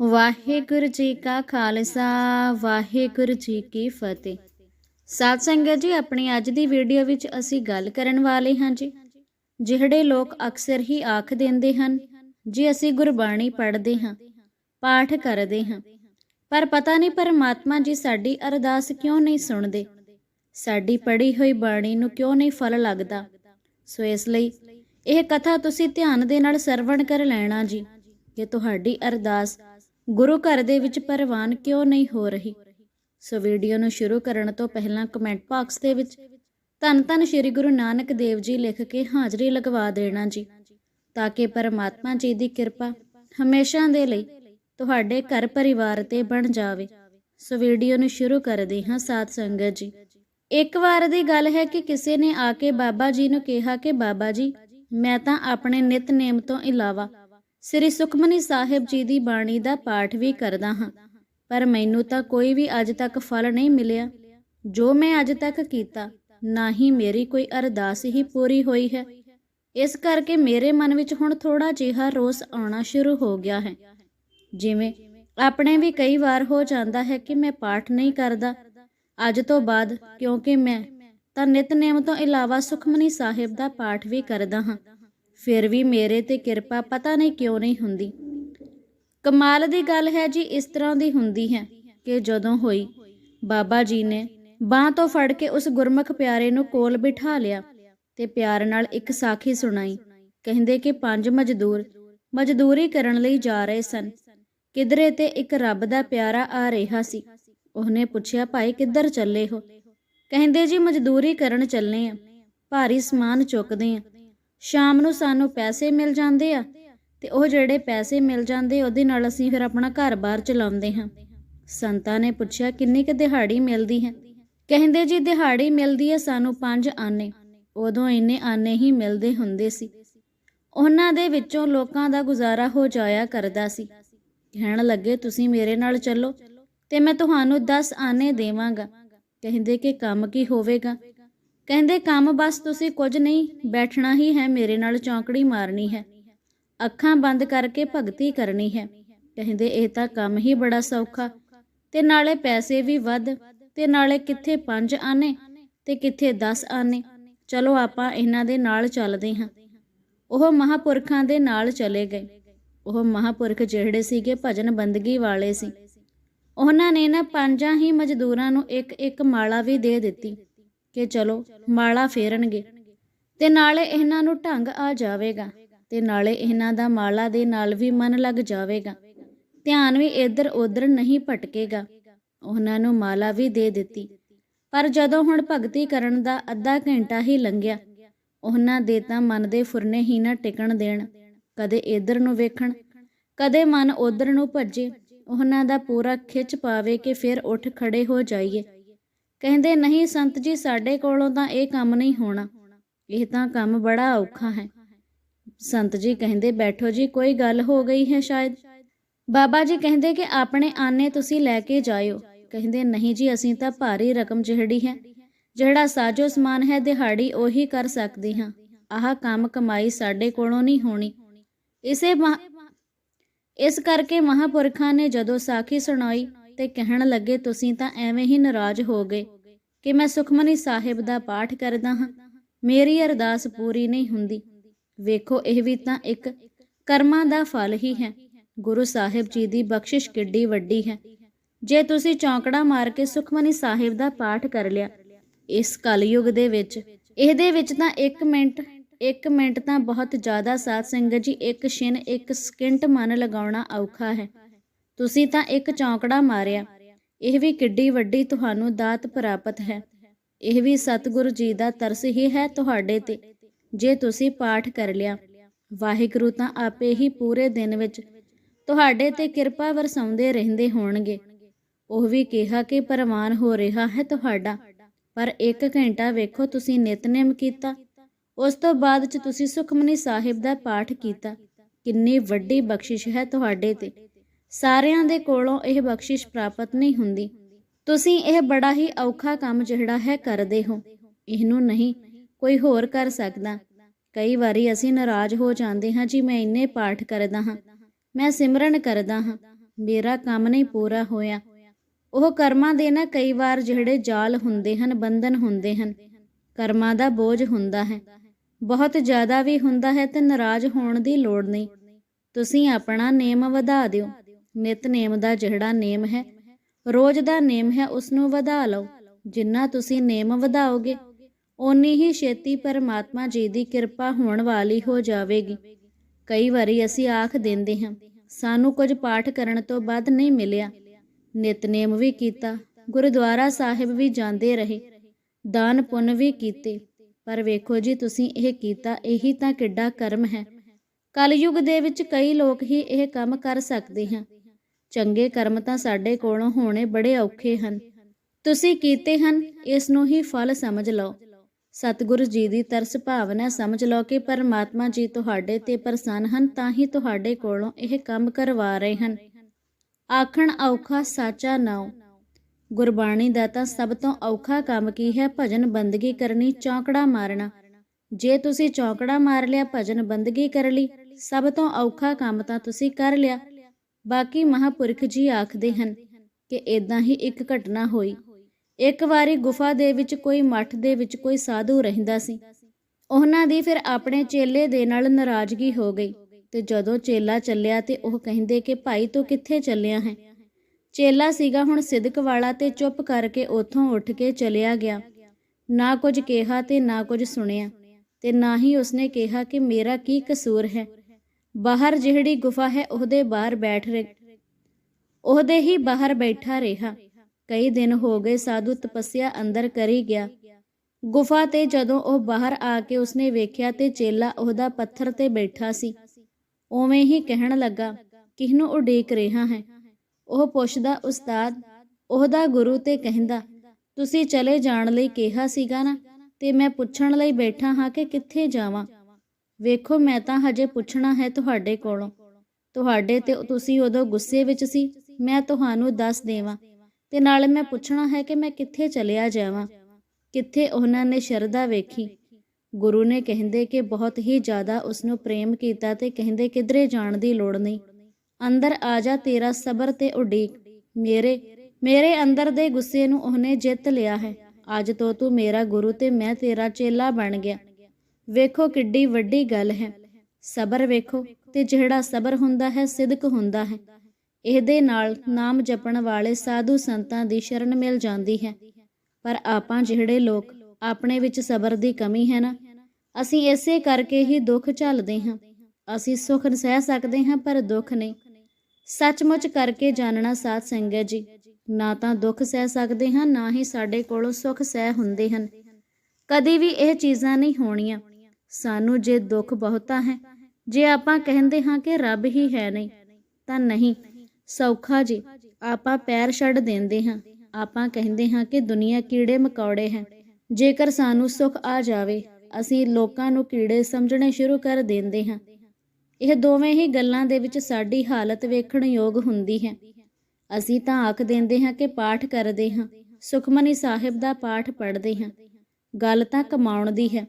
ਵਾਹਿਗੁਰੂ ਜੀ ਕਾ ਖਾਲਸਾ, ਵਾਹਿਗੁਰੂ ਜੀ ਕੀ ਫਤਿਹ। ਸਾਧ ਸੰਗਤ ਜੀ, ਆਪਣੀ ਅੱਜ ਦੀ ਵੀਡੀਓ ਵਿੱਚ ਅਸੀਂ ਗੱਲ ਕਰਨ ਵਾਲੇ ਹਾਂ ਜੀ, ਜਿਹੜੇ ਲੋਕ ਅਕਸਰ ਹੀ ਆਖ ਦਿੰਦੇ ਹਨ, ਜੀ ਅਸੀਂ ਗੁਰਬਾਣੀ ਪੜ੍ਹਦੇ ਹਾਂ, ਪਾਠ ਕਰਦੇ ਹਾਂ, ਪਰ ਪਤਾ ਨਹੀਂ ਪਰਮਾਤਮਾ ਜੀ ਸਾਡੀ ਅਰਦਾਸ ਕਿਉਂ ਨਹੀਂ ਸੁਣਦੇ? ਸਾਡੀ ਪੜ੍ਹੀ ਹੋਈ ਬਾਣੀ ਨੂੰ ਕਿਉਂ ਨਹੀਂ ਫਲ ਲੱਗਦਾ? ਸੋ ਇਸ ਲਈ ਇਹ ਕਥਾ ਤੁਸੀਂ ਧਿਆਨ ਦੇ ਨਾਲ ਸਰਵਣ ਕਰ ਲੈਣਾ ਜੀ ਕਿ ਤੁਹਾਡੀ ਅਰਦਾਸ ਗੁਰੂ ਘਰ ਦੇ ਵਿੱਚ ਪ੍ਰਵਾਨ ਕਿਉਂ ਨਹੀਂ ਹੋ ਰਹੀ? ਸੋ ਵੀਡੀਓ ਨੂੰ ਸ਼ੁਰੂ ਕਰਨ ਤੋਂ ਪਹਿਲਾਂ ਕਮੈਂਟ ਬਾਕਸ ਦੇ ਵਿੱਚ ਧੰਨ ਧੰਨ ਸ੍ਰੀ ਗੁਰੂ ਨਾਨਕ ਦੇਵ ਜੀ ਲਿਖ ਕੇ ਹਾਜ਼ਰੀ ਲਗਵਾ ਦੇਣਾ ਜੀ, ਤਾਂ ਕਿ ਪਰਮਾਤਮਾ ਜੀ ਦੀ ਕਿਰਪਾ ਹਮੇਸ਼ਾ ਦੇ ਲਈ ਤੁਹਾਡੇ ਘਰ ਪਰਿਵਾਰ ਤੇ ਬਣ ਜਾਵੇ। ਸੋ ਵੀਡੀਓ ਨੂੰ ਸ਼ੁਰੂ ਕਰਦੇ ਹਾਂ ਸਾਧ ਸੰਗਤ ਜੀ। ਇੱਕ ਵਾਰ ਦੀ ਗੱਲ ਹੈ ਕਿ ਕਿਸੇ ਨੇ ਆ ਕੇ ਬਾਬਾ ਜੀ ਨੂੰ ਕਿਹਾ ਕਿ ਬਾਬਾ ਜੀ, ਮੈਂ ਤਾਂ ਆਪਣੇ ਨਿਤਨੇਮ ਤੋਂ ਇਲਾਵਾ ਸ੍ਰੀ ਸੁਖਮਨੀ ਸਾਹਿਬ ਜੀ ਦੀ ਬਾਣੀ ਦਾ ਪਾਠ ਵੀ ਕਰਦਾ ਹਾਂ। ਪਰ ਮੈਨੂੰ ਤਾਂ ਕੋਈ ਵੀ ਅੱਜ ਤੱਕ ਫਲ ਨਹੀਂ ਮਿਲਿਆ। ਜੋ ਮੈਂ ਅੱਜ ਤੱਕ ਕੀਤਾ, ਨਾ ਹੀ ਮੇਰੀ ਕੋਈ ਅਰਦਾਸ ਹੀ ਪੂਰੀ ਹੋਈ ਹੈ। ਇਸ ਕਰਕੇ ਮੇਰੇ ਮਨ ਵਿੱਚ ਹੁਣ ਥੋੜਾ ਜਿਹਾ ਰੋਸ ਆਉਣਾ ਸ਼ੁਰੂ ਹੋ ਗਿਆ ਹੈ। ਜਿਵੇਂ ਆਪਣੇ ਵੀ ਕਈ ਵਾਰ ਹੋ ਜਾਂਦਾ ਹੈ ਕਿ ਮੈਂ ਪਾਠ ਨਹੀਂ ਕਰਦਾ। ਅੱਜ ਤੋਂ ਬਾਅਦ ਕਿਉਂਕਿ ਮੈਂ ਤਾਂ ਨਿਤਨੇਮ ਤੋਂ ਇਲਾਵਾ ਸੁਖਮਨੀ ਸਾਹਿਬ ਦਾ ਪਾਠ ਵੀ ਕਰਦਾ ਹਾਂ। ਫਿਰ ਵੀ ਮੇਰੇ ਤੇ ਕਿਰਪਾ ਪਤਾ ਨਹੀਂ ਕਿਉਂ ਨਹੀਂ ਹੁੰਦੀ। ਕਮਾਲ ਦੀ ਗੱਲ ਹੈ ਜੀ, ਇਸ ਤਰ੍ਹਾਂ ਦੀ ਹੁੰਦੀ ਹੈ ਕਿ ਜਦੋਂ ਹੋਈ, ਬਾਬਾ ਜੀ ਨੇ ਬਾਹ ਤੋਂ ਫੜ ਕੇ ਉਸ ਗੁਰਮੁਖ ਪਿਆਰੇ ਨੂੰ ਕੋਲ ਬਿਠਾ ਲਿਆ ਤੇ ਪਿਆਰ ਨਾਲ ਇੱਕ ਸਾਖੀ ਸੁਣਾਈ। ਕਹਿੰਦੇ ਕਿ ਪੰਜ ਮਜ਼ਦੂਰ ਮਜ਼ਦੂਰੀ ਕਰਨ ਲਈ ਜਾ ਰਹੇ ਸਨ। ਕਿਧਰੇ ਤੇ ਇੱਕ ਰੱਬ ਦਾ ਪਿਆਰਾ ਆ ਰਿਹਾ ਸੀ। ਉਹਨੇ ਪੁੱਛਿਆ, ਭਾਈ, ਕਿੱਧਰ ਚੱਲੇ ਹੋ? ਕਹਿੰਦੇ, ਜੀ, ਮਜ਼ਦੂਰੀ ਕਰਨ ਚੱਲੇ ਆ। ਭਾਰੀ ਸਮਾਨ ਚੁੱਕਦੇ ਆ। ਸ਼ਾਮ ਨੂੰ ਸਾਨੂੰ ਪੈਸੇ ਮਿਲ ਜਾਂਦੇ ਆ ਤੇ ਉਹ ਜਿਹੜੇ ਪੈਸੇ ਮਿਲ ਜਾਂਦੇ ਉਹਦੇ ਨਾਲ ਅਸੀਂ ਫਿਰ ਆਪਣਾ ਘਰ-ਬਾਰ ਚਲਾਉਂਦੇ ਹਾਂ। ਸੰਤਾਂ ਨੇ ਪੁੱਛਿਆ, ਕਿੰਨੀ ਕੁ ਦਿਹਾੜੀ ਮਿਲਦੀ ਹੈ? ਕਹਿੰਦੇ, ਜੀ, ਦਿਹਾੜੀ ਮਿਲਦੀ ਹੈ ਸਾਨੂੰ ਪੰਜ ਆਨੇ। ਉਦੋਂ ਇੰਨੇ ਆਨੇ ਹੀ ਮਿਲਦੇ ਹੁੰਦੇ ਸੀ। ਉਹਨਾਂ ਦੇ ਵਿੱਚੋਂ ਲੋਕਾਂ ਦਾ ਗੁਜ਼ਾਰਾ ਹੋ ਜਾਇਆ ਕਰਦਾ ਸੀ। ਕਹਿਣ ਲੱਗੇ, ਤੁਸੀਂ ਮੇਰੇ ਨਾਲ ਚੱਲੋ ਤੇ ਮੈਂ ਤੁਹਾਨੂੰ 10 ਆਨੇ ਦੇਵਾਂਗਾ। ਕਹਿੰਦੇ ਕਿ ਕੰਮ ਕੀ ਹੋਵੇਗਾ? ਕਹਿੰਦੇ, ਕੰਮ ਬਸ ਤੁਸੀਂ ਕੁਝ ਨਹੀਂ, ਬੈਠਣਾ ਹੀ ਹੈ, ਮੇਰੇ ਨਾਲ ਚੌਂਕੜੀ ਮਾਰਨੀ ਹੈ। ਅੱਖਾਂ ਬੰਦ ਕਰਕੇ ਭਗਤੀ ਕਰਨੀ ਹੈ। ਕਹਿੰਦੇ, ਇਹ ਤਾਂ ਕੰਮ ਹੀ ਬੜਾ ਸੌਖਾ। ਤੇ ਨਾਲੇ ਪੈਸੇ ਵੀ ਵੱਧ, ਤੇ ਨਾਲੇ ਕਿੱਥੇ 5 ਆਨੇ, ਤੇ ਕਿੱਥੇ 10 ਆਨੇ। ਚਲੋ, ਆਪਾਂ ਇਹਨਾਂ ਦੇ ਨਾਲ ਚੱਲਦੇ ਹਾਂ। ਉਹ ਮਹਾਪੁਰਖਾਂ ਦੇ ਨਾਲ ਚਲੇ ਗਏ। ਉਹ ਮਹਾਪੁਰਖ ਜਿਹੜੇ ਸੀਗੇ, ਭਜਨ ਬੰਦਗੀ ਵਾਲੇ ਸੀ। ਉਹਨਾਂ ਨੇ ਨਾ ਪੰਜਾਂ ਹੀ ਮਜ਼ਦੂਰਾਂ ਨੂੰ ਇੱਕ ਇੱਕ ਮਾਲਾ ਵੀ ਦੇ ਦਿੱਤੀ। ਕਿ ਚਲੋ ਮਾਲਾ ਫੇਰਨਗੇ। ਤੇ ਨਾਲੇ ਇਹਨਾਂ ਨੂੰ ਢੰਗ ਆ ਜਾਵੇਗਾ ਤੇ ਨਾਲੇ ਇਹਨਾਂ ਦਾ ਮਾਲਾ ਦੇ ਨਾਲ ਵੀ ਮਨ ਲੱਗ ਜਾਵੇਗਾ। ਧਿਆਨ ਵੀ ਇੱਧਰ ਉੱਧਰ ਨਹੀਂ ਭਟਕੇਗਾ। ਉਹਨਾਂ ਨੂੰ ਮਾਲਾ ਵੀ ਦੇ ਦਿੱਤੀ। ਪਰ ਜਦੋਂ ਹੁਣ ਭਗਤੀ ਕਰਨ ਦਾ ਅੱਧਾ ਘੰਟਾ ਹੀ ਲੰਘਿਆ, ਉਹਨਾਂ ਦੇ ਤਾਂ ਮਨ ਦੇ ਫੁਰਨੇ ਹੀ ਨਾ ਟਿਕਣ ਦੇਣ। ਕਦੇ ਇੱਧਰ ਨੂੰ ਵੇਖਣ, ਕਦੇ ਮਨ ਉੱਧਰ ਨੂੰ ਭੱਜੇ। ਉਹਨਾਂ ਦਾ ਪੂਰਾ ਖਿੱਚ ਪਾਵੇ ਕਿ ਫਿਰ ਉੱਠ ਖੜੇ ਹੋ ਜਾਈਏ। ਕਹਿੰਦੇ, ਨਹੀਂ ਸੰਤ ਜੀ, ਸਾਡੇ ਕੋਲੋਂ ਤਾਂ ਇਹ ਕੰਮ ਨਹੀਂ ਹੋਣਾ। ਇਹ ਤਾਂ ਕੰਮ ਬੜਾ ਔਖਾ ਹੈ। ਸੰਤ ਜੀ ਕਹਿੰਦੇ, ਬੈਠੋ ਜੀ, ਕੋਈ ਗੱਲ ਹੋ ਗਈ ਹੈ ਸ਼ਾਇਦ? ਬਾਬਾ ਜੀ ਕਹਿੰਦੇ ਕਿ, ਆਪਣੇ ਆਨੇ ਤੁਸੀਂ ਲੈ ਕੇ ਜਾਇਓ। ਕਹਿੰਦੇ, ਨਹੀਂ ਜੀ, ਅਸੀਂ ਤਾਂ ਭਾਰੀ ਰਕਮ ਜਿਹੜੀ ਹੈ, ਜਿਹੜਾ ਸਾਜੋ ਸਮਾਨ ਹੈ, ਦਿਹਾੜੀ ਉਹੀ ਕਰ ਸਕਦੀ ਹਾਂ। ਆਹ ਕੰਮ ਕਮਾਈ ਸਾਡੇ ਕੋਲੋਂ ਨਹੀਂ ਹੋਣੀ। ਇਸੇ ਇਸ ਕਰਕੇ ਮਹਾਪੁਰਖਾਂ ਨੇ ਜਦੋਂ ਸਾਖੀ ਸੁਣਾਈ ਤੇ ਕਹਿਣ ਲੱਗੇ, ਤੁਸੀਂ ਤਾਂ ਐਵੇਂ ਹੀ ਨਾਰਾਜ਼ ਹੋ ਗਏ ਕਿ ਮੈਂ ਸੁਖਮਨੀ ਸਾਹਿਬ ਦਾ ਪਾਠ ਕਰਦਾ ਹਾਂ। ਮੇਰੀ ਅਰਦਾਸ ਪੂਰੀ ਨਹੀਂ ਹੁੰਦੀ। ਵੇਖੋ, ਇਹ ਵੀ ਤਾਂ ਇੱਕ ਕਰਮਾਂ ਦਾ ਫਲ ਹੀ ਹੈ। ਗੁਰੂ ਸਾਹਿਬ ਜੀ ਦੀ ਬਖਸ਼ਿਸ਼ ਕਿੱਡੀ ਵੱਡੀ ਹੈ। ਜੇ ਤੁਸੀਂ ਚੌਂਕੜਾ ਮਾਰ ਕੇ ਸੁਖਮਨੀ ਸਾਹਿਬ ਦਾ ਪਾਠ ਕਰ ਲਿਆ, ਇਸ ਕਲਯੁਗ ਦੇ ਵਿੱਚ, ਇਹਦੇ ਵਿੱਚ ਤਾਂ 1 ਮਿੰਟ 1 ਮਿੰਟ ਤਾਂ ਬਹੁਤ ਜ਼ਿਆਦਾ ਸਾਧ ਸੰਗਤ ਜੀ, ਇੱਕ ਛਿਨ ਇੱਕ ਸਕਿੰਟ ਮਨ ਲਗਾਉਣਾ ਔਖਾ ਹੈ। ਤੁਸੀਂ ਤਾਂ ਇੱਕ ਚੌਂਕੜਾ ਮਾਰਿਆ। ਇਹ ਵੀ ਕਿੱਡੀ ਵੱਡੀ ਤੁਹਾਨੂੰ ਦਾਤ ਪ੍ਰਾਪਤ ਹੈ। ਇਹ ਵੀ ਸਤਿਗੁਰੂ ਜੀ ਦਾ ਤਰਸ ਹੀ ਹੈ ਤੁਹਾਡੇ ਤੇ। ਜੇ ਤੁਸੀਂ ਪਾਠ ਕਰ ਲਿਆ, ਵਾਹਿਗੁਰੂ ਤਾਂ ਆਪੇ ਹੀ ਪੂਰੇ ਦਿਨ ਵਿੱਚ ਤੁਹਾਡੇ ਤੇ ਕਿਰਪਾ ਵਰਸਾਉਂਦੇ ਰਹਿੰਦੇ ਹੋਣਗੇ। ਉਹ ਵੀ ਕਿਹਾ ਕਿ ਪਰਮਾਨ ਹੋ ਰਿਹਾ ਹੈ ਤੁਹਾਡਾ। ਪਰ 1 ਘੰਟਾ ਵੇਖੋ ਤੁਸੀਂ ਨਿਤਨੇਮ ਕੀਤਾ। ਉਸ ਤੋਂ ਬਾਅਦ ਚ ਤੁਸੀਂ ਸੁਖਮਨੀ ਸਾਹਿਬ ਦਾ ਪਾਠ ਕੀਤਾ। ਕਿੰਨੀ ਵੱਡੀ ਬਖਸ਼ਿਸ਼ ਹੈ ਤੁਹਾਡੇ ਤੇ। ਸਾਰਿਆਂ ਦੇ ਕੋਲੋਂ ਇਹ ਬਖਸ਼ਿਸ਼ ਪ੍ਰਾਪਤ ਨਹੀਂ ਹੁੰਦੀ। ਤੁਸੀਂ ਇਹ ਬੜਾ ਹੀ ਔਖਾ ਕੰਮ ਜਿਹੜਾ ਹੈ ਕਰਦੇ ਹੋ। ਇਹਨੂੰ ਨਹੀਂ, ਕੋਈ ਹੋਰ ਕਰ ਸਕਦਾ। ਕਈ ਵਾਰੀ ਅਸੀਂ ਨਾਰਾਜ਼ ਹੋ ਜਾਂਦੇ ਹਾਂ, ਜੀ, ਮੈਂ ਇੰਨੇ ਪਾਠ ਕਰਦਾ ਹਾਂ, ਮੈਂ ਸਿਮਰਨ ਕਰਦਾ ਹਾਂ, ਮੇਰਾ ਕੰਮ ਨਹੀਂ ਪੂਰਾ ਹੋਇਆ। ਉਹ ਕਰਮਾਂ ਦੇ ਨਾ ਕਈ ਵਾਰ ਜਿਹੜੇ ਜਾਲ ਹੁੰਦੇ ਹਨ, ਬੰਧਨ ਹੁੰਦੇ ਹਨ, ਕਰਮਾਂ ਦਾ ਬੋਝ ਹੁੰਦਾ ਹੈ। ਬਹੁਤ ਜ਼ਿਆਦਾ ਵੀ ਹੁੰਦਾ ਹੈ ਤੇ ਨਾਰਾਜ਼ ਹੋਣ ਦੀ ਲੋੜ ਨਹੀਂ। ਤੁਸੀਂ ਆਪਣਾ ਨੇਮ ਵਧਾ ਦਿਓ। ਨਿਤਨੇਮ ਦਾ ਜਿਹੜਾ ਨੇਮ ਹੈ, ਰੋਜ਼ ਦਾ ਨੇਮ ਹੈ ਉਸ ਨੂੰ ਵਧਾ ਲਓ। ਜਿੰਨਾ ਤੁਸੀਂ ਨੇਮ ਵਧਾਓਗੇ, ਓਨੀ ਹੀ ਛੇਤੀ ਪਰਮਾਤਮਾ ਜੀ ਦੀ ਕਿਰਪਾ ਹੋਣ ਵਾਲੀ ਹੋ ਜਾਵੇਗੀ। ਕਈ ਵਾਰੀ ਅਸੀਂ ਆਖ ਦਿੰਦੇ ਹਾਂ, ਸਾਨੂੰ ਕੁਝ ਪਾਠ ਕਰਨ ਤੋਂ ਬਾਅਦ ਨਹੀਂ ਮਿਲਿਆ। ਨਿਤਨੇਮ ਵੀ ਕੀਤਾ, ਗੁਰਦੁਆਰਾ ਸਾਹਿਬ ਵੀ ਜਾਂਦੇ ਰਹੇ, ਦਾਨ ਪੁੰਨ ਵੀ ਕੀਤੇ। ਪਰ ਵੇਖੋ ਜੀ, ਤੁਸੀਂ ਇਹ ਕੀਤਾ, ਇਹੀ ਤਾਂ ਕਿੱਡਾ ਕਰਮ ਹੈ। ਕਲਯੁਗ ਦੇ ਵਿੱਚ ਕਈ ਲੋਕ ਹੀ ਇਹ ਕੰਮ ਕਰ ਸਕਦੇ ਹਨ ਚੰਗੇ ਕਰਮ ਤਾਂ ਸਾਡੇ ਕੋਲੋਂ ਹੋਣੇ ਬੜੇ ਔਖੇ ਹਨ। ਤੁਸੀਂ ਕੀਤੇ ਹਨ ਇਸ ਨੂੰ ਹੀ ਫਲ ਸਮਝ ਲਓ। ਸਤਿਗੁਰੂ ਜੀ ਦੀ ਤਰਸ ਭਾਵਨਾ ਸਮਝ ਲਓ ਕਿ ਪਰਮਾਤਮਾ ਜੀ ਤੁਹਾਡੇ ਤੇ ਪ੍ਰਸੰਨ ਹਨ, ਤਾਂ ਹੀ ਤੁਹਾਡੇ ਕੋਲੋਂ ਇਹ ਕੰਮ ਕਰਵਾ ਰਹੇ ਹਨ। ਆਖਣ ਔਖਾ ਸਾਚਾ ਨਾਉ ਗੁਰਬਾਣੀ ਦਾ ਤਾਂ ਸਭ ਤੋਂ ਔਖਾ ਕੰਮ ਕੀ ਹੈ? ਭਜਨ ਬੰਦਗੀ ਕਰਨੀ, ਚੌਂਕੜਾ ਮਾਰਨਾ। ਜੇ ਤੁਸੀਂ ਚੌਂਕੜਾ ਮਾਰ ਲਿਆ, ਭਜਨ ਬੰਦਗੀ ਕਰ ਲਈ। ਸਭ ਤੋਂ ਔਖਾ ਕੰਮ ਤਾਂ ਤੁਸੀਂ ਕਰ ਲਿਆ। ਬਾਕੀ ਮਹਾਪੁਰਖ ਜੀ ਆਖਦੇ ਹਨ ਕਿ ਇਦਾਂ ਹੀ ਇੱਕ ਘਟਨਾ ਹੋਈ। ਇੱਕ ਵਾਰੀ ਗੁਫਾ ਦੇ ਵਿੱਚ ਕੋਈ ਮੱਠ ਦੇ ਵਿੱਚ ਕੋਈ ਸਾਧੂ ਰਹਿੰਦਾ ਸੀ। ਉਹਨਾਂ ਦੀ ਫਿਰ ਆਪਣੇ ਚੇਲੇ ਦੇ ਨਾਲ ਨਾਰਾਜ਼ਗੀ ਹੋ ਗਈ ਤੇ ਜਦੋਂ ਚੇਲਾ ਚੱਲਿਆ ਤੇ ਉਹ ਕਹਿੰਦੇ ਕਿ, ਭਾਈ, ਤੂੰ ਕਿੱਥੇ ਚੱਲਿਆ ਹੈ? ਚੇਲਾ ਸੀਗਾ ਹੁਣ ਸਿਦਕ ਵਾਲਾ ਤੇ ਚੁੱਪ ਕਰਕੇ ਉੱਥੋਂ ਉੱਠ ਕੇ ਚਲਿਆ ਗਿਆ। ਨਾ ਕੁਝ ਕਿਹਾ ਤੇ ਨਾ ਕੁਝ ਸੁਣਿਆ ਤੇ ਨਾ ਹੀ ਉਸਨੇ ਕਿਹਾ ਕਿ, ਮੇਰਾ ਕੀ ਕਸੂਰ ਹੈ? ਬਾਹਰ ਜਿਹੜੀ ਗੁਫਾ ਹੈ, ਉਹਦੇ ਬਾਹਰ ਬੈਠ ਰਹੇ। ਉਹਦੇ ਹੀ ਬਾਹਰ ਬੈਠਾ ਰਿਹਾ। ਕਈ ਦਿਨ ਹੋ ਗਏ, ਸਾਧੂ ਤਪੱਸਿਆ ਅੰਦਰ ਕਰੀ ਗਿਆ। ਗੁਫਾ ਤੇ ਜਦੋਂ ਉਹ ਬਾਹਰ ਆ ਕੇ ਉਸਨੇ ਵੇਖਿਆ ਤੇ ਚੇਲਾ ਉਹਦਾ ਪੱਥਰ ਤੇ ਬੈਠਾ ਸੀ। ਉਵੇਂ ਹੀ ਕਹਿਣ ਲੱਗਾ, ਕਿਹਨੂੰ ਉਡੀਕ ਰਿਹਾ ਹੈ? ਉਹ ਪੁੱਛਦਾ, ਉਸਤਾਦ, ਉਹਦਾ ਗੁਰੂ ਤੇ ਕਹਿੰਦਾ, ਤੁਸੀਂ ਚਲੇ ਜਾਣ ਲਈ ਕਿਹਾ ਸੀਗਾ ਨਾ, ਤੇ ਮੈਂ ਪੁੱਛਣ ਲਈ ਬੈਠਾ ਹਾਂ ਕਿ ਕਿੱਥੇ ਜਾਵਾਂ? ਵੇਖੋ, ਮੈਂ ਤਾਂ ਹਜੇ ਪੁੱਛਣਾ ਹੈ ਤੁਹਾਡੇ ਕੋਲੋਂ। ਤੁਹਾਡੇ ਤੇ ਤੁਸੀਂ ਉਦੋਂ ਗੁੱਸੇ ਵਿੱਚ ਸੀ, ਮੈਂ ਤੁਹਾਨੂੰ ਦੱਸ ਦੇਵਾਂ। ਤੇ ਨਾਲੇ ਮੈਂ ਪੁੱਛਣਾ ਹੈ ਕਿ ਮੈਂ ਕਿੱਥੇ ਚਲਿਆ ਜਾਵਾਂ? ਕਿੱਥੇ ਉਹਨਾਂ ਨੇ ਸ਼ਰਧਾ ਵੇਖੀ? ਗੁਰੂ ਨੇ ਕਹਿੰਦੇ ਕਿ ਬਹੁਤ ਹੀ ਜ਼ਿਆਦਾ ਉਸ ਨੂੰ ਪ੍ਰੇਮ ਕੀਤਾ ਤੇ ਕਹਿੰਦੇ ਕਿਧਰੇ ਜਾਣ ਦੀ ਲੋੜ ਨਹੀਂ। ਅੰਦਰ ਆ ਜਾ, ਤੇਰਾ ਸਬਰ ਤੇ ਉਡੀਕ। ਮੇਰੇ ਮੇਰੇ ਅੰਦਰ ਦੇ ਗੁੱਸੇ ਨੂੰ ਉਹਨੇ ਜਿੱਤ ਲਿਆ ਹੈ। ਅੱਜ ਤੋਂ ਤੂੰ ਮੇਰਾ ਗੁਰੂ ਤੇ ਮੈਂ ਤੇਰਾ ਚੇਲਾ ਬਣ ਗਿਆ। ਵੇਖੋ ਕਿੱਡੀ ਵੱਡੀ ਗੱਲ ਹੈ। ਸਬਰ ਵੇਖੋ ਤੇ ਜਿਹੜਾ ਸਬਰ ਹੁੰਦਾ ਹੈ, ਸਿਦਕ ਹੁੰਦਾ ਹੈ। ਇਹਦੇ ਨਾਲ ਨਾਮ ਜਪਣ ਵਾਲੇ ਸਾਧੂ ਸੰਤਾਂ ਦੀ ਸ਼ਰਨ ਮਿਲ ਜਾਂਦੀ ਹੈ। ਪਰ ਆਪਾਂ ਜਿਹੜੇ ਲੋਕ ਆਪਣੇ ਵਿੱਚ ਸਬਰ ਦੀ ਕਮੀ ਹੈ ਨਾ, ਅਸੀਂ ਇਸੇ ਕਰਕੇ ਹੀ ਦੁੱਖ ਝੱਲਦੇ ਹਾਂ। ਅਸੀਂ ਸੁੱਖ ਸਹਿ ਸਕਦੇ ਹਾਂ, ਪਰ ਦੁੱਖ ਨਹੀਂ। ਸੱਚਮੁੱਚ ਕਰਕੇ ਜਾਣਨਾ ਸਾਧ ਸੰਗਤ ਜੀ, ਨਾ ਤਾਂ ਦੁੱਖ ਸਹਿ ਸਕਦੇ ਹਾਂ, ਨਾ ਹੀ ਸਾਡੇ ਕੋਲੋਂ ਸੁੱਖ ਸਹਿ ਹੁੰਦੇ ਹਨ। ਕਦੀ ਵੀ ਇਹ ਚੀਜ਼ਾਂ ਨਹੀਂ ਹੋਣੀਆਂ। ਸਾਨੂੰ ਜੇ ਦੁੱਖ ਬਹੁਤਾ ਹੈ, ਜੇ ਆਪਾਂ ਕਹਿੰਦੇ ਹਾਂ ਕਿ ਰੱਬ ਹੀ ਹੈ ਨਹੀਂ, ਤਾਂ ਨਹੀਂ। ਸੌਖਾ ਜੀ, ਆਪਾਂ ਪੈਰ ਛੱਡ ਦਿੰਦੇ ਹਾਂ। ਆਪਾਂ ਕਹਿੰਦੇ ਹਾਂ ਕਿ ਦੁਨੀਆ ਕੀੜੇ ਮਕੌੜੇ ਹੈ। ਜੇਕਰ ਸਾਨੂੰ ਸੁੱਖ ਆ ਜਾਵੇ, ਅਸੀਂ ਲੋਕਾਂ ਨੂੰ ਕੀੜੇ ਸਮਝਣੇ ਸ਼ੁਰੂ ਕਰ ਦਿੰਦੇ ਹਾਂ। ਇਹ ਦੋਵੇਂ ਹੀ ਗੱਲਾਂ ਦੇ ਵਿੱਚ ਸਾਡੀ ਹਾਲਤ ਵੇਖਣ ਯੋਗ ਹੁੰਦੀ ਹੈ। ਅਸੀਂ ਤਾਂ ਆਖ ਦਿੰਦੇ ਹਾਂ ਕਿ ਪਾਠ ਕਰਦੇ ਹਾਂ, ਸੁਖਮਨੀ ਸਾਹਿਬ ਦਾ ਪਾਠ ਪੜ੍ਹਦੇ ਹਾਂ। ਗੱਲ ਤਾਂ ਕਮਾਉਣ ਦੀ ਹੈ।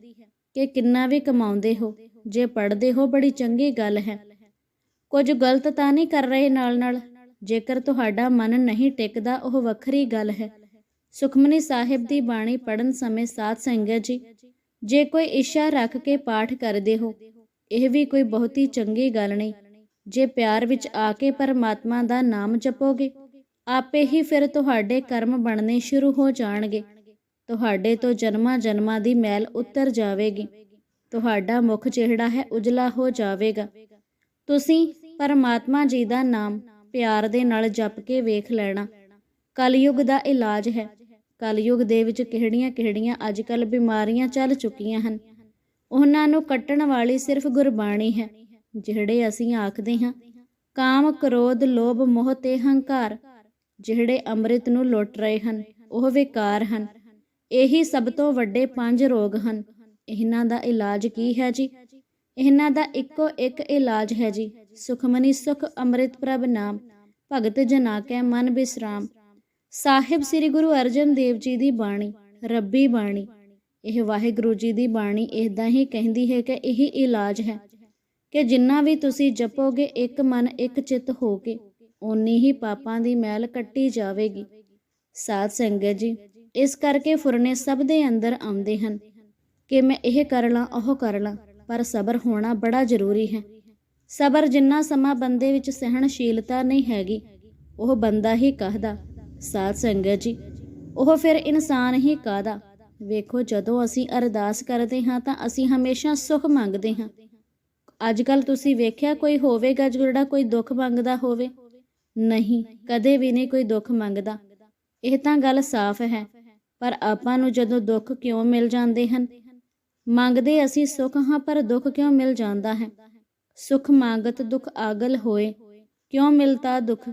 ਕਿ ਕਿੰਨਾ ਵੀ ਕਮਾਉਂਦੇ ਹੋ, ਜੇ ਪੜ੍ਹਦੇ ਹੋ ਬੜੀ ਚੰਗੀ ਗੱਲ ਹੈ। ਕੁਝ ਗਲਤ ਤਾਂ ਨਹੀਂ ਕਰ ਰਹੇ ਨਾਲ ਨਾਲ, ਜੇਕਰ ਤੁਹਾਡਾ ਮਨ ਨਹੀਂ ਟਿਕਦਾ ਉਹ ਵੱਖਰੀ ਗੱਲ ਹੈ। ਸੁਖਮਨੀ ਸਾਹਿਬ ਦੀ ਬਾਣੀ ਪੜਨ ਸਮੇਂ ਸਾਧ ਸੰਗਤ ਜੀ, ਜੇ ਕੋਈ ਇੱਛਾ ਰੱਖ ਕੇ ਪਾਠ ਕਰਦੇ ਹੋ, ਇਹ ਵੀ ਕੋਈ ਬਹੁਤੀ ਚੰਗੀ ਗੱਲ ਨਹੀਂ। ਜੇ ਪਿਆਰ ਵਿੱਚ ਆ ਕੇ ਪਰਮਾਤਮਾ ਦਾ ਨਾਮ ਜਪੋਗੇ, ਆਪੇ ਹੀ ਫਿਰ ਤੁਹਾਡੇ ਕਰਮ ਬਣਨੇ ਸ਼ੁਰੂ ਹੋ ਜਾਣਗੇ। ਤੁਹਾਡੇ ਤੋਂ ਜਨਮਾਂ ਜਨਮਾਂ ਦੀ ਮੈਲ ਉਤਰ ਜਾਵੇਗੀ। ਤੁਹਾਡਾ ਮੁਖ ਜਿਹੜਾ ਹੈ ਉਜਲਾ ਹੋ ਜਾਵੇਗਾ। ਤੁਸੀਂ ਪਰਮਾਤਮਾ ਜੀ ਦਾ ਨਾਮ ਪਿਆਰ ਦੇ ਨਾਲ ਜਪ ਕੇ ਵੇਖ ਲੈਣਾ। ਕਲਯੁਗ ਦਾ ਇਲਾਜ ਹੈ। ਕਲਯੁਗ ਦੇ ਵਿੱਚ ਕਿਹੜੀਆਂ-ਕਿਹੜੀਆਂ ਅੱਜਕੱਲ ਬਿਮਾਰੀਆਂ ਚੱਲ ਚੁੱਕੀਆਂ ਹਨ। ਉਹਨਾਂ ਨੂੰ ਕੱਟਣ ਵਾਲੀ ਸਿਰਫ ਗੁਰਬਾਣੀ ਹੈ। ਜਿਹੜੇ ਅਸੀਂ ਆਖਦੇ ਹਾਂ, ਕਾਮ, ਕ੍ਰੋਧ, ਲੋਭ, ਮੋਹ ਤੇ ਹੰਕਾਰ ਜਿਹੜੇ ਅੰਮ੍ਰਿਤ ਨੂੰ ਲੁੱਟ ਰਹੇ ਹਨ, ਉਹ ਵਿਕਾਰ ਹਨ। ਇਹੀ ਸਭ ਤੋਂ ਵੱਡੇ ਪੰਜ ਰੋਗ ਹਨ। ਇਹਨਾਂ ਦਾ ਇਲਾਜ ਕੀ ਹੈ ਜੀ? ਇਹਨਾਂ ਦਾ ਇੱਕੋ ਇੱਕ ਇਲਾਜ ਹੈ ਜੀ। ਸੁਖਮਨੀ ਸੁਖ ਅੰਮ੍ਰਿਤ ਪ੍ਰਭ ਨਾਮ, ਭਗਤ ਜਨਾ ਕੈ ਮਨ ਬਿਸਰਾਮ। ਸਾਹਿਬ ਸ੍ਰੀ ਗੁਰੂ ਅਰਜਨ ਦੇਵ ਜੀ ਦੀ ਬਾਣੀ, ਰੱਬੀ ਬਾਣੀ। ਇਹ ਵਾਹਿਗੁਰੂ ਜੀ ਦੀ ਬਾਣੀ ਇਦਾਂ ਹੀ ਕਹਿੰਦੀ ਹੈ ਕਿ ਇਹ ਇਲਾਜ ਹੈ ਕਿ ਜਿੰਨਾ ਵੀ ਤੁਸੀਂ ਜਪੋਗੇ, ਇੱਕ ਮਨ, ਇੱਕ ਚਿੱਤ ਹੋ ਕੇ ਓਨੀ ਹੀ ਪਾਪਾਂ ਦੀ ਮੈਲ ਕੱਟੀ ਜਾਵੇਗੀ। ਸਾਧ ਸੰਗਤ ਜੀ ਇਸ ਕਰਕੇ ਫੁਰਨੇ ਸਭ ਦੇ ਅੰਦਰ ਆਉਂਦੇ ਹਨ ਕਿ ਮੈਂ ਇਹ ਕਰ ਲਾਂ, ਉਹ ਕਰ ਲਾਂ, ਪਰ ਸਬਰ ਹੋਣਾ ਬੜਾ ਜ਼ਰੂਰੀ ਹੈ। ਸਬਰ ਜਿੰਨਾ ਸਮਾਂ ਬੰਦੇ ਵਿੱਚ ਸਹਿਣਸ਼ੀਲਤਾ ਨਹੀਂ ਹੈਗੀ, ਉਹ ਬੰਦਾ ਹੀ ਕਹਦਾ, ਸਾਧ ਸੰਗਤ ਜੀ। ਉਹ ਫਿਰ ਇਨਸਾਨ ਹੀ ਕਾਦਾ ਵੇਖੋ, ਜਦੋਂ ਅਸੀਂ ਅਰਦਾਸ ਕਰਦੇ ਹਾਂ, ਤਾਂ ਅਸੀਂ ਹਮੇਸ਼ਾ ਸੁਖ ਮੰਗਦੇ ਹਾਂ। ਅੱਜ ਕੱਲ ਤੁਸੀਂ ਵੇਖਿਆ ਕੋਈ ਹੋਵੇਗਾ ਜਿਹੜਾ ਕੋਈ ਦੁੱਖ ਮੰਗਦਾ ਹੋਵੇ? ਨਹੀਂ, ਕਦੇ ਵੀ ਨਹੀਂ ਕੋਈ ਦੁੱਖ ਮੰਗਦਾ। ਇਹ ਤਾਂ ਗੱਲ ਸਾਫ਼ ਹੈ। ਪਰ ਆਪਾਂ ਨੂੰ ਜਦੋਂ ਦੁੱਖ ਕਿਉਂ ਮਿਲ ਜਾਂਦੇ ਹਨ? ਮੰਗਦੇ ਅਸੀਂ ਸੁਖ, ਹਾਂ, ਪਰ ਦੁੱਖ ਕਿਉਂ ਮਿਲ ਜਾਂਦਾ ਹੈ? ਸੁਖ ਮੰਗਤ, ਦੁਖ ਆਗਲ ਹੋਏ। ਕਿਉਂ ਮਿਲਤਾ ਦੁਖ?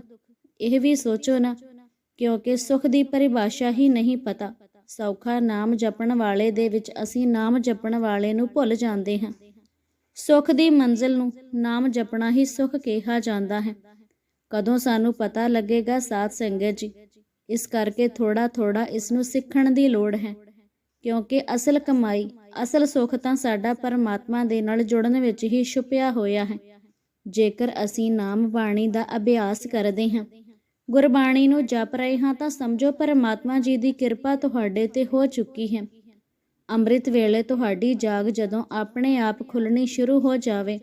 ਇਹ ਵੀ ਸੋਚੋ ਨਾ, ਕਿਉਂਕਿ ਸੁਖ ਦੀ ਪਰਿਭਾਸ਼ਾ ਹੀ ਨਹੀਂ ਪਤਾ। ਸੌਖਾ ਨਾਮ ਜਪਣ ਵਾਲੇ ਦੇ ਵਿੱਚ ਅਸੀਂ ਨਾਮ ਜਪਣ ਵਾਲੇ ਨੂੰ ਭੁੱਲ ਜਾਂਦੇ ਹਾਂ। ਸੁਖ ਦੀ ਮੰਜ਼ਿਲ ਨੂੰ ਨਾਮ ਜਪਣਾ ਹੀ ਸੁਖ ਕਿਹਾ ਜਾਂਦਾ ਹੈ। ਕਦੋਂ ਸਾਨੂੰ ਪਤਾ ਲੱਗੇਗਾ, ਸਾਧ ਸੰਗਤ ਜੀ? ਇਸ ਕਰਕੇ ਥੋੜਾ ਥੋੜਾ ਇਸ ਨੂੰ ਸਿੱਖਣ ਦੀ ਲੋੜ ਹੈ। ਕਿਉਂਕਿ ਅਸਲ ਕਮਾਈ, ਅਸਲ ਸੁੱਖ ਤਾਂ ਸਾਡਾ ਪਰਮਾਤਮਾ ਦੇ ਨਾਲ ਜੁੜਨ ਵਿੱਚ ਹੀ ਛੁਪਿਆ ਹੋਇਆ ਹੈ। ਜੇਕਰ ਅਸੀਂ ਨਾਮ ਬਾਣੀ ਦਾ ਅਭਿਆਸ ਕਰਦੇ ਹਾਂ, ਗੁਰਬਾਣੀ ਨੂੰ ਜਪ ਰਹੇ ਹਾਂ ਤਾਂ ਸਮਝੋ ਪਰਮਾਤਮਾ ਜੀ ਦੀ ਕਿਰਪਾ ਤੁਹਾਡੇ ਤੇ ਹੋ ਚੁੱਕੀ ਹੈ। ਅੰਮ੍ਰਿਤ ਵੇਲੇ ਤੁਹਾਡੀ ਜਾਗ ਜਦੋਂ ਆਪਣੇ ਆਪ ਖੁੱਲਣੀ ਸ਼ੁਰੂ ਹੋ ਜਾਵੇ,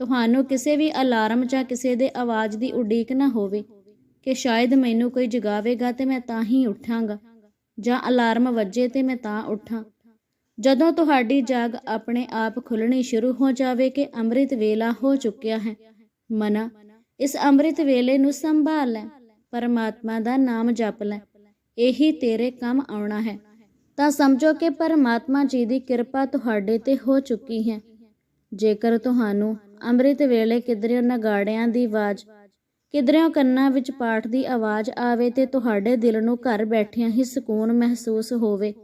ਤੁਹਾਨੂੰ ਕਿਸੇ ਵੀ ਅਲਾਰਮ ਜਾਂ ਕਿਸੇ ਦੇ ਆਵਾਜ਼ ਦੀ ਉਡੀਕ ਨਾ ਹੋਵੇ। ਕਿ ਸ਼ਾਇਦ ਮੈਨੂੰ ਕੋਈ ਜਗਾਵੇਗਾ ਤੇ ਮੈਂ ਤਾਂ ਹੀ ਉੱਠਾਂਗਾ, ਜਾਂ ਅਲਾਰਮ ਵੱਜੇ ਤੇ ਮੈਂ ਤਾਂ ਉੱਠਾਂ। ਜਦੋਂ ਤੁਹਾਡੀ ਜਾਗ ਆਪਣੇ ਆਪ ਖੁੱਲਣੀ ਸ਼ੁਰੂ ਹੋ ਜਾਵੇ ਕਿ ਅੰਮ੍ਰਿਤ ਵੇਲਾ ਹੋ ਚੁੱਕਿਆ ਹੈ, ਮਨਾ, ਇਸ ਅੰਮ੍ਰਿਤ ਵੇਲੇ ਨੂੰ ਸੰਭਾਲ ਲੈ, ਪਰਮਾਤਮਾ ਦਾ ਨਾਮ ਜਪ ਲੈ, ਇਹੀ ਤੇਰੇ ਕੰਮ ਆਉਣਾ ਹੈ। ਤਾਂ ਸਮਝੋ ਕਿ ਪਰਮਾਤਮਾ ਜੀ ਦੀ ਕਿਰਪਾ ਤੁਹਾਡੇ ਤੇ ਹੋ ਚੁੱਕੀ ਹੈ। ਜੇਕਰ ਤੁਹਾਨੂੰ ਅੰਮ੍ਰਿਤ ਵੇਲੇ ਕਿਧਰੇ ਉਹਨਾਂ ਗਾੜਿਆਂ ਦੀ ਆਵਾਜ਼ ਕਿਧਰਿਓਂ ਕੰਨਾਂ ਵਿੱਚ ਪਾਠ ਦੀ ਆਵਾਜ਼ ਆਵੇ ਤੇ ਤੁਹਾਡੇ ਦਿਲ ਨੂੰ ਘਰ ਬੈਠਿਆਂ ਹੀ ਸਕੂਨ ਮਹਿਸੂਸ ਹੋਵੇ,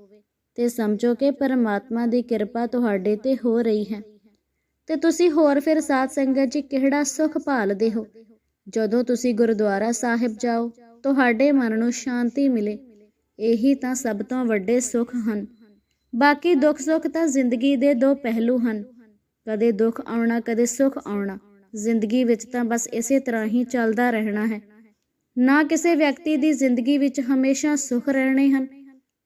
ਤੇ ਸਮਝੋ ਕਿ ਪਰਮਾਤਮਾ ਦੀ ਕਿਰਪਾ ਤੁਹਾਡੇ ਤੇ ਹੋ ਰਹੀ ਹੈ। ਤੇ ਤੁਸੀਂ ਹੋਰ ਫਿਰ ਸਾਧ ਸੰਗਤ ਜੀ ਕਿਹੜਾ ਸੁਖ ਭਾਲਦੇ ਹੋ? ਜਦੋਂ ਤੁਸੀਂ ਗੁਰਦੁਆਰਾ ਸਾਹਿਬ ਜਾਓ, ਤੁਹਾਡੇ ਮਨ ਨੂੰ ਸ਼ਾਂਤੀ ਮਿਲੇ, ਇਹੀ ਤਾਂ ਸਭ ਤੋਂ ਵੱਡੇ ਸੁੱਖ ਹਨ। ਬਾਕੀ ਦੁੱਖ ਸੁੱਖ ਤਾਂ ਜ਼ਿੰਦਗੀ ਦੇ ਦੋ ਪਹਿਲੂ ਹਨ। ਕਦੇ ਦੁੱਖ ਆਉਣਾ, ਕਦੇ ਸੁੱਖ ਆਉਣਾ। ਜ਼ਿੰਦਗੀ ਵਿੱਚ ਤਾਂ ਬਸ ਇਸੇ ਤਰ੍ਹਾਂ ਹੀ ਚੱਲਦਾ ਰਹਿਣਾ ਹੈ। ਨਾ ਕਿਸੇ ਵਿਅਕਤੀ ਦੀ ਜ਼ਿੰਦਗੀ ਵਿੱਚ ਹਮੇਸ਼ਾ ਸੁਖ ਰਹਿਣੇ ਹਨ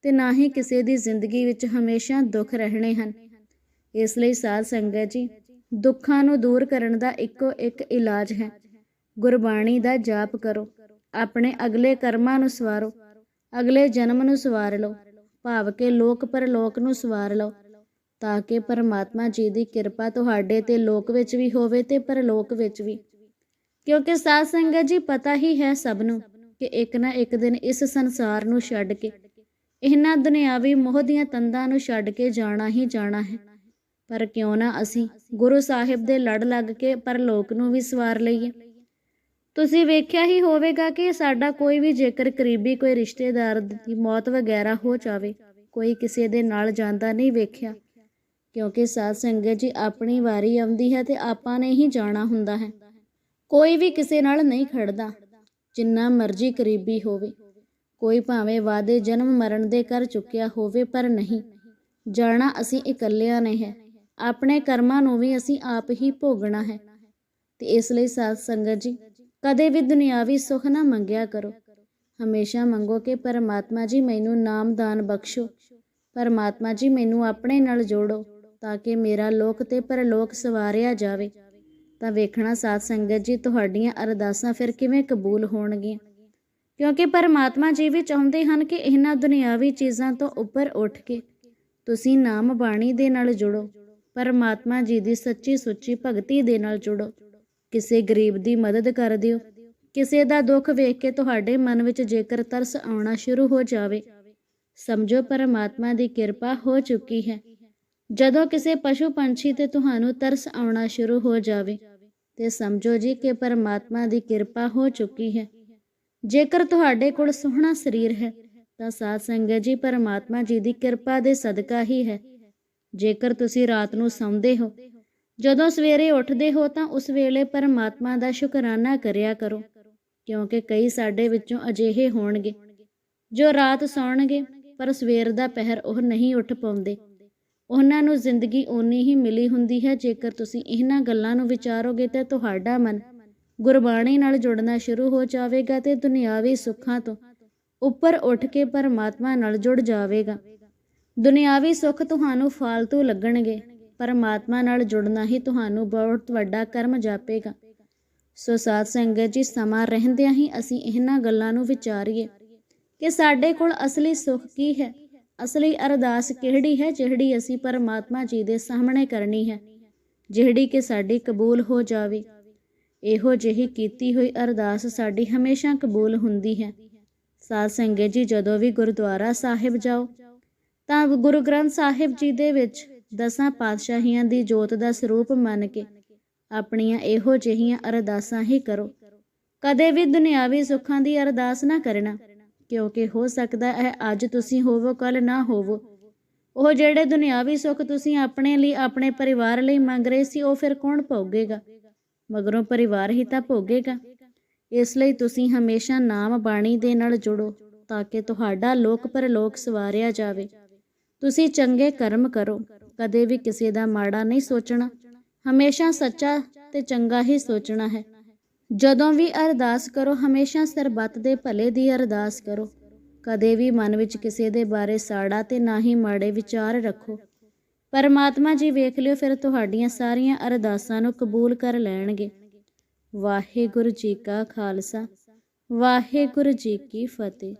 ਤੇ ਨਾ ਹੀ ਕਿਸੇ ਦੀ ਜ਼ਿੰਦਗੀ ਵਿੱਚ ਹਮੇਸ਼ਾ ਦੁੱਖ ਰਹਿਣੇ ਹਨ। ਇਸ ਲਈ ਸਾਧ ਸੰਗਤ ਜੀ, ਦੁੱਖਾਂ ਨੂੰ ਦੂਰ ਕਰਨ ਦਾ ਇੱਕੋ ਇੱਕ ਇਲਾਜ ਹੈ। ਗੁਰਬਾਣੀ ਦਾ ਜਾਪ ਕਰੋ, ਆਪਣੇ ਅਗਲੇ ਕਰਮਾਂ ਨੂੰ ਸਵਾਰੋ, ਅਗਲੇ ਜਨਮ ਨੂੰ ਸਵਾਰ ਲਓ, ਭਾਵ ਕਿ ਲੋਕ ਪਰਲੋਕ ਨੂੰ ਸਵਾਰ ਲਓ। ਤਾਂ ਕਿ ਪਰਮਾਤਮਾ ਜੀ ਦੀ ਕਿਰਪਾ ਤੁਹਾਡੇ ਤੇ ਲੋਕ ਵਿੱਚ ਵੀ ਹੋਵੇ ਤੇ ਪਰਲੋਕ ਵਿੱਚ ਵੀ। ਕਿਉਂਕਿ ਸਾਧ ਸੰਗਤ ਜੀ, ਪਤਾ ਹੀ ਹੈ ਸਭ ਨੂੰ ਕਿ ਇੱਕ ਨਾ ਇੱਕ ਦਿਨ ਇਸ ਸੰਸਾਰ ਨੂੰ ਛੱਡ ਕੇ, ਇਹਨਾਂ ਦੁਨਿਆਵੀ ਮੋਹ ਦੀਆਂ ਤੰਦਾਂ ਨੂੰ ਛੱਡ ਕੇ ਜਾਣਾ ਹੀ ਜਾਣਾ ਹੈ। ਪਰ ਕਿਉਂ ਨਾ ਅਸੀਂ ਗੁਰੂ ਸਾਹਿਬ ਦੇ ਲੜ ਲੱਗ ਕੇ ਪਰਲੋਕ ਨੂੰ ਵੀ ਸਵਾਰ ਲਈਏ? ਤੁਸੀਂ ਵੇਖਿਆ ਹੀ ਹੋਵੇਗਾ ਕਿ ਸਾਡਾ ਕੋਈ ਵੀ ਜੇਕਰ ਕਰੀਬੀ ਕੋਈ ਰਿਸ਼ਤੇਦਾਰ ਦੀ ਮੌਤ ਵਗੈਰਾ ਹੋ ਜਾਵੇ, ਕੋਈ ਕਿਸੇ ਦੇ ਨਾਲ ਜਾਂਦਾ ਨਹੀਂ ਵੇਖਿਆ। ਕਿਉਂਕਿ ਸਾਧ ਸੰਗਤ ਜੀ ਆਪਣੀ ਵਾਰੀ ਆਉਂਦੀ ਹੈ ਤੇ ਆਪਾਂ ਨੇ ਹੀ ਜਾਣਾ ਹੁੰਦਾ ਹੈ। ਕੋਈ ਵੀ ਕਿਸੇ ਨਾਲ ਨਹੀਂ ਖੜਦਾ, ਜਿੰਨਾ ਮਰਜ਼ੀ ਕਰੀਬੀ ਹੋਵੇ। ਕੋਈ ਭਾਵੇਂ ਵਾਦੇ ਜਨਮ ਮਰਨ ਦੇ ਕਰ ਚੁੱਕਿਆ ਹੋਵੇ ਪਰ ਨਹੀਂ। ਜਾਣਾ ਅਸੀਂ ਇਕੱਲਿਆਂ ਨੇ ਹੈ। ਆਪਣੇ ਕਰਮਾਂ ਨੂੰ ਵੀ ਅਸੀਂ ਆਪ ਹੀ ਭੋਗਣਾ ਹੈ। ਤੇ ਇਸ ਲਈ ਸਾਧ ਸੰਗਤ ਜੀ, ਕਦੇ ਵੀ ਦੁਨਿਆਵੀ ਸੁੱਖ ਨਾ ਮੰਗਿਆ ਕਰੋ। ਹਮੇਸ਼ਾ ਮੰਗੋ ਕਿ ਪਰਮਾਤਮਾ ਜੀ ਮੈਨੂੰ ਨਾਮਦਾਨ ਬਖਸ਼ੋ। ਪਰਮਾਤਮਾ ਜੀ ਮੈਨੂੰ ਆਪਣੇ ਨਾਲ ਜੋੜੋ। ਤਾਂ ਕਿ ਮੇਰਾ ਲੋਕ ਤੇ ਪਰਲੋਕ ਸਵਾਰਿਆ ਜਾਵੇ। ਤਾਂ ਵੇਖਣਾ ਸਾਧ ਸੰਗਤ ਜੀ, ਤੁਹਾਡੀਆਂ ਅਰਦਾਸਾਂ ਫਿਰ ਕਿਵੇਂ ਕਬੂਲ ਹੋਣਗੀਆਂ? ਕਿਉਂਕਿ ਪਰਮਾਤਮਾ ਜੀ ਵੀ ਚਾਹੁੰਦੇ ਹਨ ਕਿ ਇਹਨਾਂ ਦੁਨਿਆਵੀ ਚੀਜ਼ਾਂ ਤੋਂ ਉੱਪਰ ਉੱਠ ਕੇ ਤੁਸੀਂ ਨਾਮ ਬਾਣੀ ਦੇ ਨਾਲ ਜੁੜੋ, ਪਰਮਾਤਮਾ ਜੀ ਦੀ ਸੱਚੀ ਸੁੱਚੀ ਭਗਤੀ ਦੇ ਨਾਲ ਜੁੜੋ। ਕਿਸੇ ਗਰੀਬ ਦੀ ਮਦਦ ਕਰ ਦਿਓ, ਕਿਸੇ ਦਾ ਦੁੱਖ ਵੇਖ ਕੇ ਤੁਹਾਡੇ ਮਨ ਵਿੱਚ ਜੇਕਰ ਤਰਸ ਆਉਣਾ ਸ਼ੁਰੂ ਹੋ ਜਾਵੇ। ਸਮਝੋ ਪਰਮਾਤਮਾ ਦੀ ਕਿਰਪਾ ਹੋ ਚੁੱਕੀ ਹੈ। ਜਦੋਂ ਕਿਸੇ ਪਸ਼ੂ ਪੰਛੀ ਤੇ ਤੁਹਾਨੂੰ ਤਰਸ ਆਉਣਾ ਸ਼ੁਰੂ ਹੋ ਜਾਵੇ, ਤੇ ਸਮਝੋ ਜੀ ਕਿ ਪਰਮਾਤਮਾ ਦੀ ਕਿਰਪਾ ਹੋ ਚੁੱਕੀ ਹੈ। ਜੇਕਰ ਤੁਹਾਡੇ ਕੋਲ ਸੋਹਣਾ ਸਰੀਰ ਹੈ, ਤਾਂ ਸਾਧ ਸੰਗਤ ਜੀ, ਪਰਮਾਤਮਾ ਜੀ ਦੀ ਕਿਰਪਾ ਦੇ ਸਦਕਾ ਹੀ ਹੈ। ਜੇਕਰ ਤੁਸੀਂ ਰਾਤ ਨੂੰ ਸੌਂਦੇ ਹੋ, ਜਦੋਂ ਸਵੇਰੇ ਉੱਠਦੇ ਹੋ, ਤਾਂ ਉਸ ਵੇਲੇ ਪਰਮਾਤਮਾ ਦਾ ਸ਼ੁਕਰਾਨਾ ਕਰਿਆ ਕਰੋ, ਕਿਉਂਕਿ ਕਈ ਸਾਡੇ ਵਿੱਚੋਂ ਅਜਿਹੇ ਹੋਣਗੇ, ਜੋ ਰਾਤ ਸੌਣਗੇ, ਪਰ ਸਵੇਰ ਦਾ ਪਹਿਰ ਉਹ ਨਹੀਂ ਉੱਠ ਪਾਉਂਦੇ। ਉਹਨਾਂ ਨੂੰ ਜ਼ਿੰਦਗੀ ਓਨੀ ਹੀ ਮਿਲੀ ਹੁੰਦੀ ਹੈ, ਜੇਕਰ ਤੁਸੀਂ ਇਹਨਾਂ ਗੱਲਾਂ ਨੂੰ ਵਿਚਾਰੋਗੇ ਤਾਂ ਤੁਹਾਡਾ ਮਨ ਗੁਰਬਾਣੀ ਨਾਲ ਜੁੜਨਾ ਸ਼ੁਰੂ ਹੋ ਜਾਵੇਗਾ ਤੇ ਦੁਨਿਆਵੀ ਸੁੱਖਾਂ ਤੋਂ ਉੱਪਰ ਉੱਠ ਕੇ ਪਰਮਾਤਮਾ ਨਾਲ ਜੁੜ ਜਾਵੇਗਾ। ਦੁਨਿਆਵੀ ਸੁੱਖ ਤੁਹਾਨੂੰ ਫਾਲਤੂ ਲੱਗਣਗੇ, ਪਰਮਾਤਮਾ ਨਾਲ ਜੁੜਨਾ ਹੀ ਤੁਹਾਨੂੰ ਬਹੁਤ ਵੱਡਾ ਕਰਮ ਜਾਪੇਗਾ। ਸੋ ਸਾਧ ਸੰਗਤ ਜੀ, ਸਮਾਂ ਰਹਿੰਦਿਆਂ ਹੀ ਅਸੀਂ ਇਹਨਾਂ ਗੱਲਾਂ ਨੂੰ ਵਿਚਾਰੀਏ ਕਿ ਸਾਡੇ ਕੋਲ ਅਸਲੀ ਸੁੱਖ ਕੀ ਹੈ? ਅਸਲੀ ਅਰਦਾਸ ਕਿਹੜੀ ਹੈ, ਜਿਹੜੀ ਅਸੀਂ ਪਰਮਾਤਮਾ ਜੀ ਦੇ ਸਾਹਮਣੇ ਕਰਨੀ ਹੈ? ਜਿਹੜੀ ਕਿ ਸਾਡੀ ਕਬੂਲ ਹੋ ਜਾਵੇ। ਇਹੋ ਜਿਹੀ ਕੀਤੀ ਹੋਈ ਅਰਦਾਸ ਸਾਡੀ ਹਮੇਸ਼ਾ ਕਬੂਲ ਹੁੰਦੀ ਹੈ। ਸਾਧ ਸੰਗਤ ਜੀ, ਜਦੋਂ ਵੀ ਗੁਰਦੁਆਰਾ ਸਾਹਿਬ ਜਾਓ, ਤਾਂ ਗੁਰੂ ਗ੍ਰੰਥ ਸਾਹਿਬ ਜੀ ਦੇ ਵਿੱਚ ਦਸਾਂ ਪਾਤਸ਼ਾਹੀਆਂ ਦੀ ਜੋਤ ਦਾ ਸਰੂਪ ਮੰਨ ਕੇ ਆਪਣੀਆਂ ਇਹੋ ਜਿਹੀਆਂ ਅਰਦਾਸਾਂ ਹੀ ਕਰੋ। ਕਦੇ ਵੀ ਦੁਨਿਆਵੀ ਸੁੱਖਾਂ ਦੀ ਅਰਦਾਸ ਨਾ ਕਰਨਾ। ਕਿਉਂਕਿ ਹੋ ਸਕਦਾ ਹੈ ਅੱਜ ਤੁਸੀਂ ਹੋਵੋ ਕੱਲ ਨਾ ਹੋਵੋ। ਉਹ ਜਿਹੜੇ ਦੁਨਿਆਵੀ ਸੁੱਖ ਤੁਸੀਂ ਆਪਣੇ ਲਈ, ਆਪਣੇ ਪਰਿਵਾਰ ਲਈ ਮੰਗ ਰਹੇ ਸੀ, ਉਹ ਫਿਰ ਕੌਣ ਭੋਗੇਗਾ? ਮਗਰੋਂ ਪਰਿਵਾਰ ਹੀ ਤਾਂ ਭੋਗੇਗਾ। ਇਸ ਲਈ ਤੁਸੀਂ ਹਮੇਸ਼ਾ ਨਾਮ ਬਾਣੀ ਦੇ ਨਾਲ ਜੁੜੋ, ਤਾਂ ਕਿ ਤੁਹਾਡਾ ਲੋਕ ਪਰਲੋਕ ਸਵਾਰਿਆ ਜਾਵੇ। ਤੁਸੀਂ ਚੰਗੇ ਕਰਮ ਕਰੋ, ਕਦੇ ਵੀ ਕਿਸੇ ਦਾ ਮਾੜਾ ਨਹੀਂ ਸੋਚਣਾ। ਹਮੇਸ਼ਾ ਸੱਚਾ ਤੇ ਚੰਗਾ ਹੀ ਸੋਚਣਾ ਹੈ। ਜਦੋਂ ਵੀ ਅਰਦਾਸ ਕਰੋ, ਹਮੇਸ਼ਾ ਸਰਬੱਤ ਦੇ ਭਲੇ ਦੀ ਅਰਦਾਸ ਕਰੋ। ਕਦੇ ਵੀ ਮਨ ਵਿੱਚ ਕਿਸੇ ਦੇ ਬਾਰੇ ਸਾੜਾ ਤੇ ਨਾ ਹੀ ਮਾੜੇ ਵਿਚਾਰ ਰੱਖੋ। ਪਰਮਾਤਮਾ ਜੀ ਵੇਖ ਲਿਓ, ਫਿਰ ਤੁਹਾਡੀਆਂ ਸਾਰੀਆਂ ਅਰਦਾਸਾਂ ਨੂੰ ਕਬੂਲ ਕਰ ਲੈਣਗੇ। ਵਾਹਿਗੁਰੂ ਜੀ ਕਾ ਖਾਲਸਾ, ਵਾਹਿਗੁਰੂ ਜੀ ਕੀ ਫਤਿਹ।